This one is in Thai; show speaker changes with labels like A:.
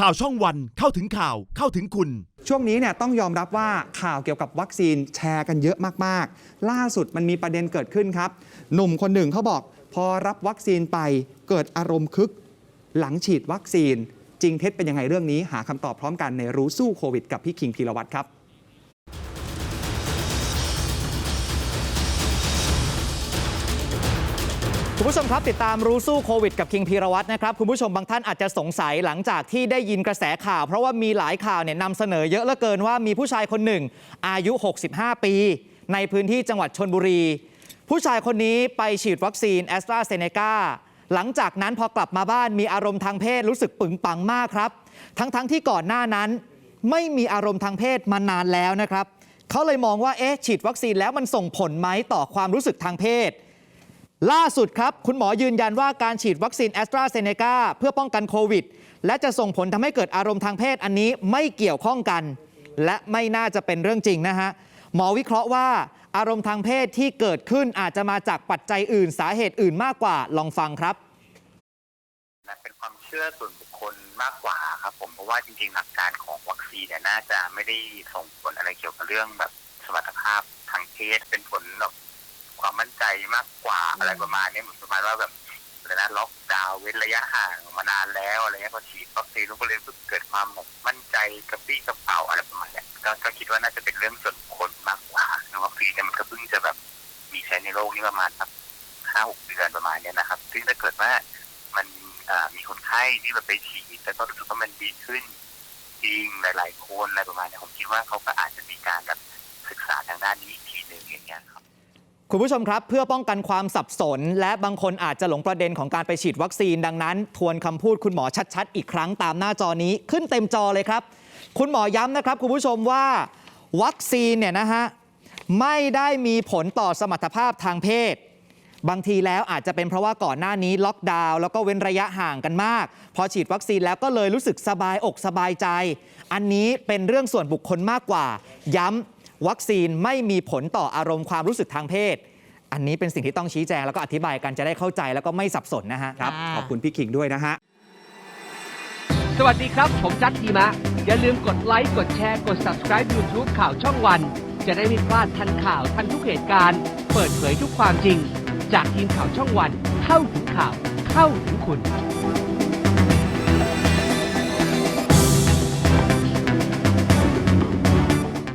A: ข่าวช่องวันเข้าถึงข่าวเข้าถึงคุณ
B: ช่วงนี้เนี่ยต้องยอมรับว่าข่าวเกี่ยวกับวัคซีนแชร์กันเยอะมากๆ ล่าสุดมันมีประเด็นเกิดขึ้นครับ หนุ่มคนหนึ่งเขาบอก พอรับวัคซีนไปเกิดอารมณ์คึก หลังฉีดวัคซีน จริงเท็จเป็นยังไงเรื่องนี้ หาคำตอบพร้อมกันในรู้สู้โควิด กับพี่คิงพีรวัตรครับ
C: คุณผู้ชมครับ ติดตามรู้สู้โควิดกับคิงพีรวัตรนะครับ คุณผู้ชมบางท่านอาจจะสงสัยหลังจากที่ได้ยินกระแสข่าว เพราะว่ามีหลายข่าวเนี่ยนำเสนอเยอะเหลือเกินว่ามีผู้ชายคนหนึ่ง อายุ 65 ปี ในพื้นที่จังหวัดชนบุรี ผู้ชายคนนี้ไปฉีดวัคซีนแอสตราเซเนกาหลังจากนั้นพอกลับมาบ้านมีอารมณ์ทางเพศรู้สึกปึงปังมากครับ ทั้งๆทที่ก่อนหน้านั้น ไม่มีอารมณ์ทางเพศมานานแล้วนะครับเขาเลยมองว่าเอ๊ะฉีดวัคซีนแล้วมันส่งผลไหมต่อความรู้สึกทางเพศ ล่าสุดครับ คุณหมอยืนยันว่าการฉีดวัคซีนแอสตราเซเนกาเพื่อป้องกันโควิด และจะส่งผลทำให้เกิดอารมณ์ทางเพศอันนี้ไม่เกี่ยวข้องกัน และไม่น่าจะเป็นเรื่องจริงนะฮะ หมอวิเคราะห์ว่าอารมณ์ทางเพศที่เกิดขึ้นอาจจะมาจากปัจจัยอื่น สาเหตุอื่นมากกว่าลองฟังครับ
D: นะเป็นความเชื่อส่วนบุคคลมากกว่าครับผมเพราะว่าจริงๆหลักการของวัคซีนเนี่ยน่าจะไม่ได้ส่งผลอะไรเกี่ยวกับเรื่องแบบสมรรถภาพทางเพศเป็นผลแบบ ความมั่นใจมากกว่าอะไรประมาณนี้เหมือนประมาณว่าแบบอะไรนะล็อกดาวน์เว้นระยะห่างมานานแล้วอะไรเงี้ยพอฉีดวัคซีนก็เลยรู้สึกเกิดความแบบมั่นใจกระปรี้กระเป๋าอะไรประมาณเนี้ยก็ก็คิดว่าน่าจะเป็นเรื่องส่วนบุคคลมากกว่าวัคซีนเนี่ยมันก็เพิ่งจะแบบมีใช้ในโลกนี้ประมาณสักห้าหกเดือนประมาณเนี้ยนะครับ ซึ่งถ้าเกิดว่ามันอ่ามีคนไข้ที่แบบไปฉีดแล้วก็รู้สึกว่ามันดีขึ้นจริงหลาย ๆ คนอะไรประมาณเนี้ยผมคิดว่าเขาก็อาจจะมีการแบบศึกษาทางด้านนี้อีกทีหนึ่งอย่างเงี้ยครับ
C: คุณผู้ชมครับ เพื่อป้องกันความสับสน และบางคนอาจจะหลงประเด็นของการไปฉีดวัคซีนดังนั้น ทวนคำพูดคุณหมอชัด ๆ อีกครั้งตามหน้าจอนี้ขึ้นเต็มจอเลยครับ คุณหมอย้ำนะครับคุณผู้ชมว่า วัคซีนเนี่ยนะฮะไม่ได้มีผลต่อสมรรถภาพทางเพศ บางทีแล้วอาจจะเป็นเพราะว่าก่อนหน้านี้ล็อกดาวน์แล้วก็เว้นระยะห่างกันมาก พอฉีดวัคซีนแล้วก็เลยรู้สึกสบายอกสบายใจ อันนี้เป็นเรื่องส่วนบุคคลมากกว่า ย้ำวัคซีนไม่มีผลต่ออารมณ์ความรู้สึกทางเพศ อันนี้เป็นสิ่งที่ต้องชี้แจงแล้วก็อธิบายกันจะได้เข้าใจแล้วก็ไม่สับสนนะฮะ
B: ครับ
E: อ่า
B: ขอบคุณพี่คิงด้วยนะฮะ
F: สวัสดีครับ ผมจัดทีมะ อย่าลืมกดไลค์ กดแชร์ กด subscribe YouTube ข่าวช่องวัน จะได้ไม่พลาดทันข่าวทันทุกเหตุการณ์ เปิดเผยทุกความจริง จากทีมข่าวช่องวัน เข้าถึงข่าว เข้าถึงคุณ